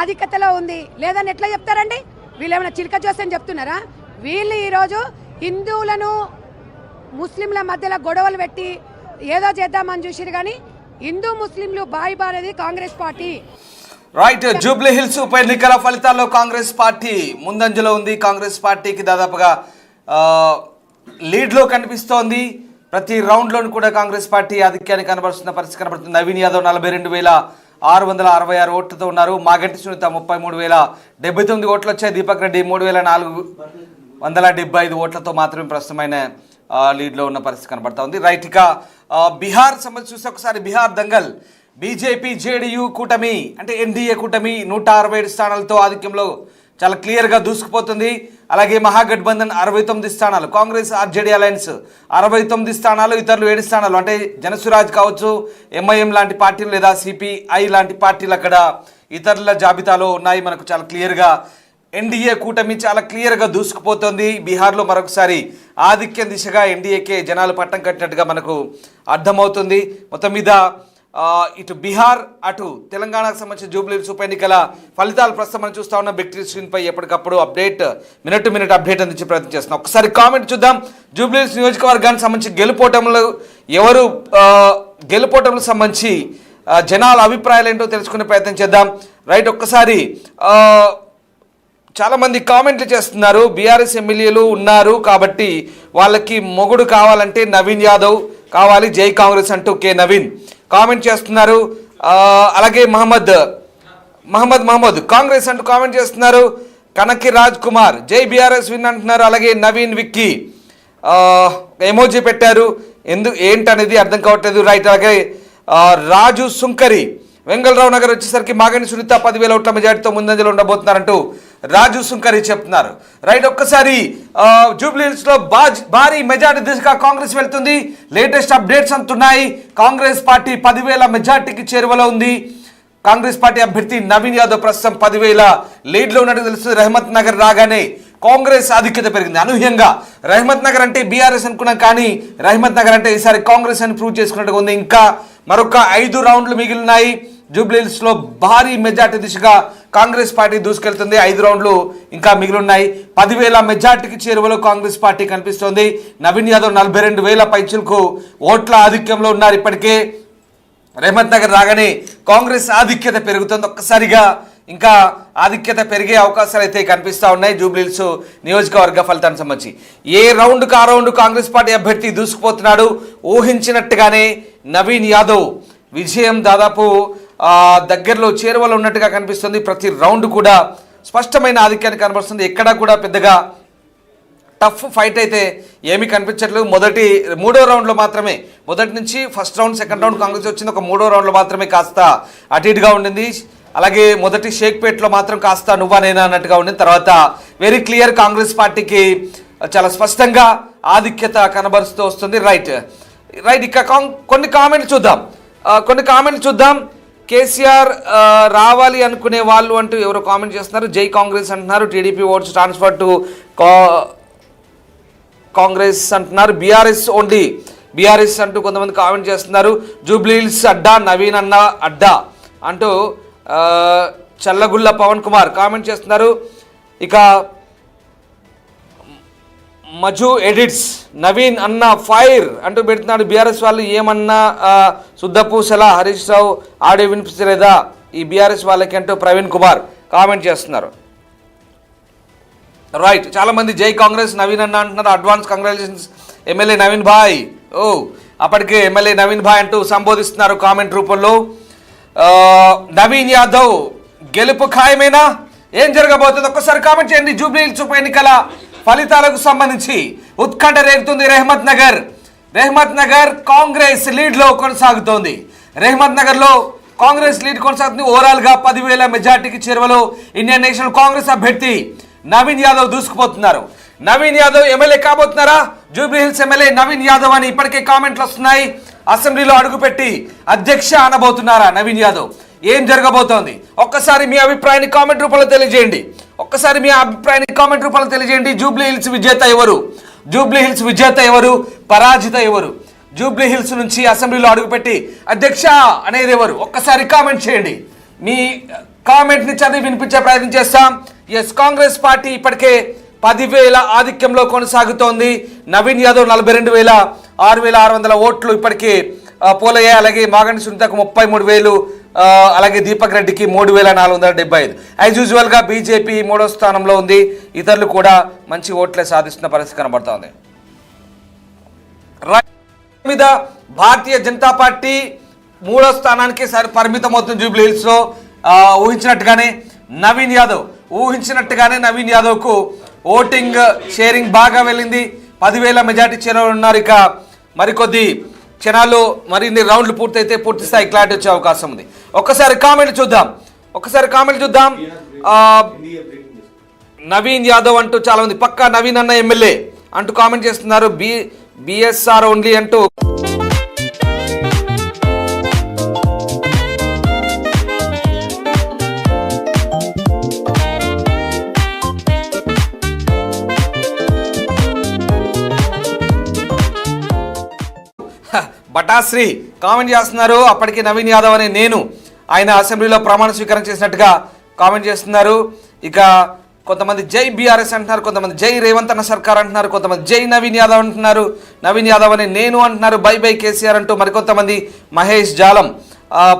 ఆధిక్యతలో ఉంది. లేదని ఎట్లా చెప్తారండి? వీళ్ళు ఏమైనా చిలక జోస్యం చెప్తున్నారా? వీళ్ళు ఈరోజు హిందువులను ముస్లింల మధ్యలో గొడవలు పెట్టి ఏదో చేద్దామని చూసిరు కానీ హిందూ ముస్లింలు బాయి బారేది కాంగ్రెస్ పార్టీ. రైట్ జూబ్లీ హిల్స్ ఉప ఎన్నికల ఫలితాల్లో కాంగ్రెస్ పార్టీ ముందంజలో ఉంది. కాంగ్రెస్ పార్టీకి దాదాపుగా లీడ్లో కనిపిస్తోంది. ప్రతి రౌండ్లోనూ కూడా కాంగ్రెస్ పార్టీ ఆధిక్యాన్ని కనబరుస్తున్న పరిస్థితి కనబడుతుంది. నవీన్ యాదవ్ నలభై రెండు వేల ఆరు వందల అరవై ఆరు ఓట్లతో ఉన్నారు. మాగంటి సునీత ముప్పై మూడు వేల డెబ్బై తొమ్మిది ఓట్లు వచ్చాయి దీపక్ రెడ్డి మూడు వేల నాలుగు వందల డెబ్బై ఐదు ఓట్లతో మాత్రమే ప్రస్తుతమైన లీడ్లో ఉన్న పరిస్థితి కనబడతా ఉంది. రైట్ ఇక బీహార్ సంబంధించి చూస్తే ఒకసారి బీహార్ దంగల్. బీజేపీ జేడీయూ కూటమి అంటే ఎన్డీఏ కూటమి నూట అరవై ఏడు స్థానాలతో ఆధిక్యంలో చాలా క్లియర్గా దూసుకుపోతుంది. అలాగే మహాగఠబంధన్ అరవై తొమ్మిది స్థానాలు కాంగ్రెస్ ఆర్జేడీ అలయన్స్ అరవై తొమ్మిది స్థానాలు ఇతరులు ఏడు స్థానాలు. అంటే జనసురాజ్ కావచ్చు ఎంఐఎం లాంటి పార్టీలు లేదా సిపిఐ లాంటి పార్టీలు అక్కడ ఇతరుల జాబితాలో ఉన్నాయి. మనకు చాలా క్లియర్గా ఎన్డీఏ కూటమి చాలా క్లియర్గా దూసుకుపోతుంది. బీహార్లో మరొకసారి ఆధిక్యం దిశగా ఎన్డీఏకే జనాలు పట్టం కట్టినట్టుగా మనకు అర్థమవుతుంది. మొత్తం మీద ఇటు బీహార్ అటు తెలంగాణకు సంబంధించిన జూబ్లీస్ ఉప ఎన్నికల ఫలితాలు ప్రస్తుతం మనం చూస్తూ ఉన్న. బిక్టరీ స్క్రీన్పై ఎప్పటికప్పుడు update minute to minute update అందించే ప్రయత్నం చేస్తున్నాం. ఒకసారి కామెంట్ చూద్దాం. జూబ్లీస్ నియోజకవర్గానికి సంబంధించి గెలుపోటములు ఎవరు ఆ, గెలుపోటములకు సంబంధించి జనాల అభిప్రాయాలు ఏంటో తెలుసుకునే ప్రయత్నం చేద్దాం. రైట్ ఒక్కసారి చాలామంది కామెంట్లు చేస్తున్నారు. బీఆర్ఎస్ ఎమ్మెల్యేలు ఉన్నారు కాబట్టి వాళ్ళకి మొగుడు కావాలంటే నవీన్ యాదవ్ కావాలి. జై కాంగ్రెస్ అంటూ కే నవీన్. కామెంట్ చేస్తున్నారు. అలాగే మహమ్మద్ మహమ్మద్ మహమ్మద్ కాంగ్రెస్ అంటూ కామెంట్ చేస్తున్నారు. కనకి రాజ్ కుమార్ జై బీఆర్ఎస్ విన్ అంటున్నారు. అలాగే నవీన్ విక్కీ ఎమోజీ పెట్టారు. ఎందుకు ఏంటనేది అర్థం కావట్లేదు. రైట్ అలాగే రాజు సుంకరి వెంగళరావు నగర్ వచ్చేసరికి మాగని సునీత పదివేల ఓట్ల మెజార్టీతో ముందంజలో ఉండబోతున్నారంటూ రాజు సుంకరి చెప్తున్నారు. రైట్ ఒక్కసారి జూబ్లీహిల్స్లో బాజ్- భారీ మెజార్టీ దిశగా కాంగ్రెస్ వెళ్తుంది. లేటెస్ట్ అప్డేట్స్ అంటున్నాయి. కాంగ్రెస్ పార్టీ పదివేల మెజార్టీకి చేరువలో ఉంది. కాంగ్రెస్ పార్టీ అభ్యర్థి నవీన్ యాదవ్ ప్రస్తుతం పదివేల లీడ్లో ఉన్నట్టు తెలుస్తుంది. రహమత్ నగర్ రాగానే కాంగ్రెస్ ఆధిక్యత పెరిగింది. అనూహ్యంగా రహమత్ నగర్ అంటే బీఆర్ఎస్ అనుకున్నాం కానీ రహమత్ నగర్ అంటే ఈసారి కాంగ్రెస్ అని ప్రూవ్ చేసుకున్నట్టుగా ఉంది. ఇంకా మరొక ఐదు రౌండ్లు మిగిలినాయి. జూబ్లీహిల్స్లో భారీ మెజార్టీ దిశగా కాంగ్రెస్ పార్టీ దూసుకెళ్తుంది. ఐదు రౌండ్లు ఇంకా మిగిలిన్నాయి. పదివేల మెజార్టీకి చేరువలో కాంగ్రెస్ పార్టీ కనిపిస్తోంది. నవీన్ యాదవ్ నలభై రెండు వేల పైచులకు ఓట్ల ఆధిక్యంలో ఉన్నారు. ఇప్పటికే రేవంత్ నగర్ రాగానే కాంగ్రెస్ ఆధిక్యత పెరుగుతుంది. ఒక్కసారిగా ఇంకా ఆధిక్యత పెరిగే అవకాశాలు అయితే కనిపిస్తూ ఉన్నాయి జూబ్లీహిల్స్ నియోజకవర్గ ఫలితానికి సంబంధించి. ఏ రౌండ్కు ఆ రౌండ్ కాంగ్రెస్ పార్టీ అభ్యర్థి దూసుకుపోతున్నాడు? ఊహించినట్టుగానే నవీన్ యాదవ్ విజయం దాదాపు దగ్గరలో చేరువలో ఉన్నట్టుగా కనిపిస్తుంది. ప్రతి రౌండ్ కూడా స్పష్టమైన ఆధిక్యాన్ని కనబడుతుంది ఎక్కడా కూడా పెద్దగా టఫ్ ఫైట్ అయితే ఏమీ కనిపించట్లేదు. మొదటి మూడో రౌండ్లో మాత్రమే మొదటి నుంచి first round second round Congress వచ్చింది. ఒక మూడో రౌండ్లో మాత్రమే కాస్త అటు ఇటుగా ఉండింది. అలాగే మొదటి షేక్పేట్లో మాత్రం కాస్త నువ్వా నేనా అన్నట్టుగా ఉండింది. తర్వాత వెరీ క్లియర్ కాంగ్రెస్ పార్టీకి చాలా స్పష్టంగా ఆధిక్యత కనబరుస్తూ వస్తుంది. రైట్ రైట్ ఇక కొన్ని కామెంట్లు చూద్దాం. కొన్ని కామెంట్లు చూద్దాం. కేసీఆర్ రావాలి అనుకునే వాళ్ళు అంటూ ఎవరో కామెంట్ చేస్తున్నారు. జై కాంగ్రెస్ అంటున్నారు. టీడీపీ ఓట్స్ ట్రాన్స్ఫర్ టు కా కాంగ్రెస్ అంటున్నారు. BRS only. బీఆర్ఎస్ అంటూ కొంతమంది కామెంట్ చేస్తున్నారు. జూబ్లీహిల్స్ అడ్డా నవీన్ అన్న అడ్డా అంటూ చల్లగుళ్ళ చల్లగుల్ల పవన్ కుమార్ కామెంట్ చేస్తున్నారు. ఇక మజు ఎడిట్స్ నవీన్ అన్న ఫైర్ అంటూ పెడుతున్నాడు బీఆర్ఎస్ వాళ్ళు. ఏమన్నా శుద్ధపూసల హరీష్ రావు ఆడియో వినిపించలేదా ఈ బీఆర్ఎస్ వాళ్ళకి అంటూ ప్రవీణ్ కుమార్ కామెంట్ చేస్తున్నారు. రైట్ చాలామంది జై కాంగ్రెస్ నవీన్ అన్న అంటున్నారు. అడ్వాన్స్ కంగ్రాచులేషన్స్ ఎమ్మెల్యే నవీన్ భాయ్. ఓ అప్పటికే ఎమ్మెల్యే నవీన్ భాయ్ అంటూ సంబోధిస్తున్నారు కామెంట్ రూపంలో. నవీన్ యాదవ్ గెలుపు ఖాయమేనా? ఏం జరగబోతుంది? ఒక్కసారి కామెంట్ చేయండి. జూబ్లీ హిల్స్ ఉప ఎన్నికల ఫలితాలకు సంబంధించి ఉత్కంఠ రేగుతుంది రెహమత్ నగర్. రెహమత్ నగర్ కాంగ్రెస్ లీడ్లో కొనసాగుతోంది. రెహమత్ నగర్లో కాంగ్రెస్ లీడ్ కొనసాగుతుంది. ఓవరాల్గా పదివేల మెజార్టీకి చేరువలో ఇండియన్ నేషనల్ కాంగ్రెస్ అభ్యర్థి నవీన్ యాదవ్ దూసుకుపోతున్నారు. నవీన్ యాదవ్ ఎమ్మెల్యే కాబోతున్నారా? జూబ్లీహిల్స్ ఎమ్మెల్యే నవీన్ యాదవ్ అని ఇప్పటికే కామెంట్లు వస్తున్నాయి. అసెంబ్లీలో అడుగుపెట్టి అధ్యక్ష అనబోతున్నారా నవీన్ యాదవ్? ఏం జరగబోతోంది? ఒక్కసారి మీ అభిప్రాయాన్ని కామెంట్ రూపంలో తెలియజేయండి. ఒక్కసారి మీ అభిప్రాయాన్ని కామెంట్ రూపంలో తెలియజేయండి. జూబ్లీ హిల్స్ విజేత ఎవరు? జూబ్లీ హిల్స్ విజేత ఎవరు? పరాజిత ఎవరు? జూబ్లీ హిల్స్ నుంచి అసెంబ్లీలో అడుగుపెట్టి అధ్యక్ష అనేది ఎవరు? ఒక్కసారి కామెంట్ చేయండి. మీ కామెంట్ని చదివి వినిపించే ప్రయత్నం చేస్తాం. ఎస్ కాంగ్రెస్ పార్టీ ఇప్పటికే పదివేల ఆధిక్యంలో కొనసాగుతోంది. నవీన్ యాదవ్ నలభై రెండు వేల ఆరు వేల ఆరు వందల ఓట్లు ఇప్పటికే పోలయ్యాయి. అలాగే మాగంటి సునీతకు ముప్పై మూడు వేలు. అలాగే దీపక్ రెడ్డికి మూడు వేల నాలుగు వందల డెబ్బై ఐదు. యాజ్ యూజువల్గా బీజేపీ మూడో స్థానంలో ఉంది. ఇతరులు కూడా మంచి ఓట్లే సాధిస్తున్న పరిస్థితి కనబడుతోంది మీద భారతీయ జనతా పార్టీ మూడో స్థానానికి సరి పరిమితం అవుతుంది జూబ్లీ హిల్స్లో. ఊహించినట్టుగానే నవీన్ యాదవ్ ఊహించినట్టుగానే నవీన్ యాదవ్కు ఓటింగ్ షేరింగ్ బాగా వెళ్ళింది. పదివేల మెజార్టీ చేరున్నారు ఇక మరికొద్ది క్షణాల్లో మరిన్ని రౌండ్లు పూర్తయితే పూర్తి స్థాయి క్లారిటీ వచ్చే అవకాశం ఉంది. ఒక్కసారి కామెంట్ చూద్దాం. ఒక్కసారి కామెంట్ చూద్దాం. నవీన్ యాదవ్ అంటూ చాలా మంది పక్కా నవీన్ అన్న ఎమ్మెల్యే అంటూ కామెంట్ చేస్తున్నారు. బి బిఎస్ఆర్ ఓన్లీ అంటూ బటాశ్రీ కామెంట్ చేస్తున్నారు. అప్పటికి నవీన్ యాదవ్ అనే నేను ఆయన అసెంబ్లీలో ప్రమాణ స్వీకారం చేసినట్టుగా కామెంట్ చేస్తున్నారు. ఇక కొంతమంది జై బీఆర్ఎస్ అంటున్నారు కొంతమంది జై రేవంత్ అన్న సర్కార్ అంటున్నారు కొంతమంది జై నవీన్ యాదవ్ అంటున్నారు. నవీన్ యాదవ్ అనే నేను అంటున్నారు బై బై కేసీఆర్ అంటూ మరికొంతమంది మహేష్ జాలం.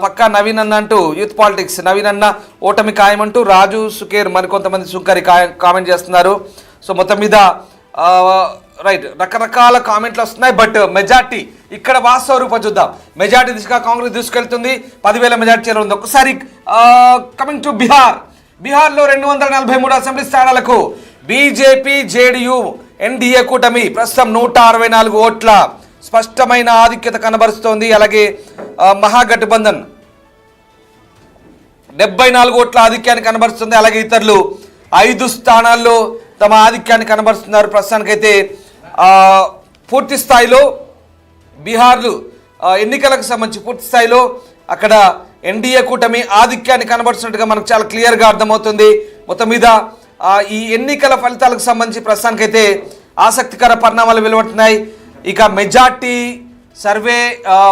పక్కా నవీన్ అన్న అంటూ యూత్ పాలిటిక్స్ నవీన్ అన్న ఓటమి ఖాయమంటూ రాజు సుకేర్ మరికొంతమంది సుంకరి కా- కామెంట్ చేస్తున్నారు. సో మొత్తం మీద రైట్ రకరకాల కామెంట్లు వస్తున్నాయి బట్ మెజార్టీ ఇక్కడ వాస్తవ రూపం చూద్దాం. మెజార్టీ దిశగా కాంగ్రెస్ తీసుకెళ్తుంది పదివేల మెజార్టీ చేరుంది ఒకసారి కమింగ్ టు బీహార్ బీహార్లో రెండు వందల నలభై మూడు అసెంబ్లీ స్థానాలకు బీజేపీ జేడీయూ ఎన్డీఏ కూటమి ప్రస్తుతం నూట అరవై నాలుగు ఓట్ల స్పష్టమైన ఆధిక్యత కనబరుస్తోంది. అలాగే మహాగఠబంధన్ డెబ్బై నాలుగు ఓట్ల ఆధిక్యాన్ని కనబరుస్తుంది. అలాగే ఇతరులు ఐదు స్థానాల్లో తమ ఆధిక్యాన్ని కనబరుస్తున్నారు. ప్రస్తుతానికైతే పూర్తి స్థాయిలో బీహార్లు ఎన్నికలకు సంబంధించి పూర్తి స్థాయిలో అక్కడ ఎన్డీఏ కూటమి ఆధిక్యాన్ని కనబడుతున్నట్టుగా మనకు చాలా క్లియర్గా అర్థమవుతుంది. మొత్తం మీద ఈ ఎన్నికల ఫలితాలకు సంబంధించి ప్రస్తుతానికైతే ఆసక్తికర పరిణామాలు వెలువడుతున్నాయి. ఇక మెజార్టీ సర్వే